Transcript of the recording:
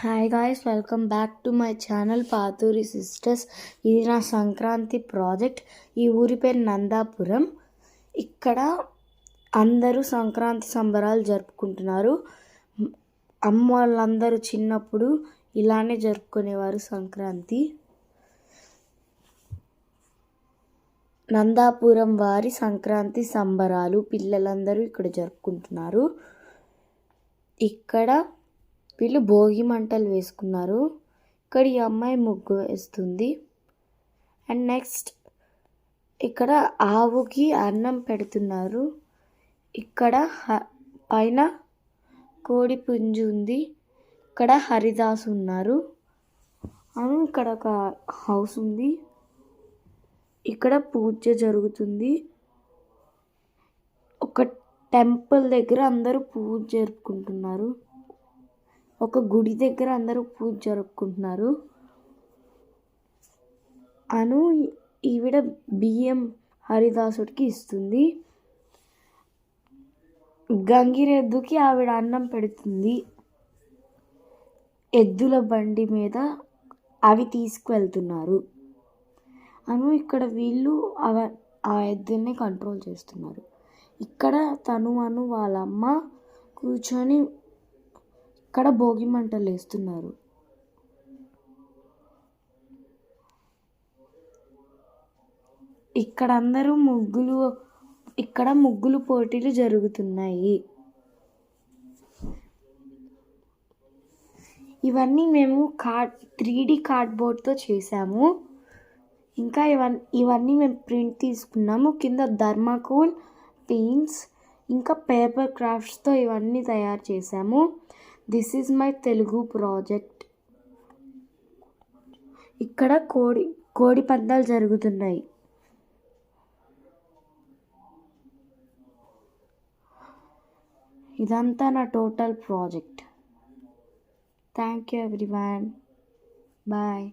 Hi guys welcome back to my channel Pathuri sisters ఇది నా Sankranti project ఈ ఊరి పేరు నందాపురం. ఇక్కడ అందరూ సంక్రాంతి సంబరాలు జరుపుకుంటున్నారు. అమ్మ వాళ్ళందరూ చిన్నప్పుడు ఇలానే జరుపుకునేవారు సంక్రాంతి. నందాపురం వారి సంక్రాంతి సంబరాలు పిల్లలందరూ ఇక్కడ జరుపుకుంటున్నారు. ఇక్కడ వీళ్ళు భోగి మంటలు వేసుకున్నారు. ఇక్కడ ఈ అమ్మాయి ముగ్గు వేస్తుంది. అండ్ నెక్స్ట్ ఇక్కడ ఆవుకి అన్నం పెడుతున్నారు. ఇక్కడ హ- పైన కోడి పుంజు ఉంది. ఇక్కడ హరిదాస్ ఉన్నారు. ఇక్కడ ఒక హౌస్ ఉంది. ఇక్కడ పూజ జరుగుతుంది. ఒక టెంపుల్ దగ్గర అందరూ పూజ జరుపుకుంటున్నారు. ఒక గుడి దగ్గర అందరూ పూజ జరుపుకుంటున్నారు. అను ఈవిడ బియ్యం హరిదాసుడికి ఇస్తుంది. గంగిరెద్దుకి ఆవిడ అన్నం పెడుతుంది. ఎద్దుల బండి మీద అవి తీసుకువెళ్తున్నారు. అను ఇక్కడ వీళ్ళు అవ ఆ ఎద్దుల్ని కంట్రోల్ చేస్తున్నారు. ఇక్కడ తను అను వాళ్ళ అమ్మ కూర్చొని ఇక్కడ భోగి మంటలు వేస్తున్నారు. ఇక్కడ అందరూ ముగ్గులు ఇక్కడ ముగ్గులు పోటీలు జరుగుతున్నాయి. ఇవన్నీ మేము కార్డ్ త్రీ డి కార్డ్బోర్డ్తో చేసాము ఇంకా ఇవన్నీ ఇవన్నీ మేము ప్రింట్ తీసుకున్నాము. కింద ధర్మాకోల్ పెయింట్స్ ఇంకా పేపర్ క్రాఫ్ట్స్తో ఇవన్నీ తయారు చేసాము this is my Telugu project. ఇక్కడ కోడి కోడి పందాలు జరుగుతున్నాయి. ఇదంతా నా total project. Thank you everyone. Bye.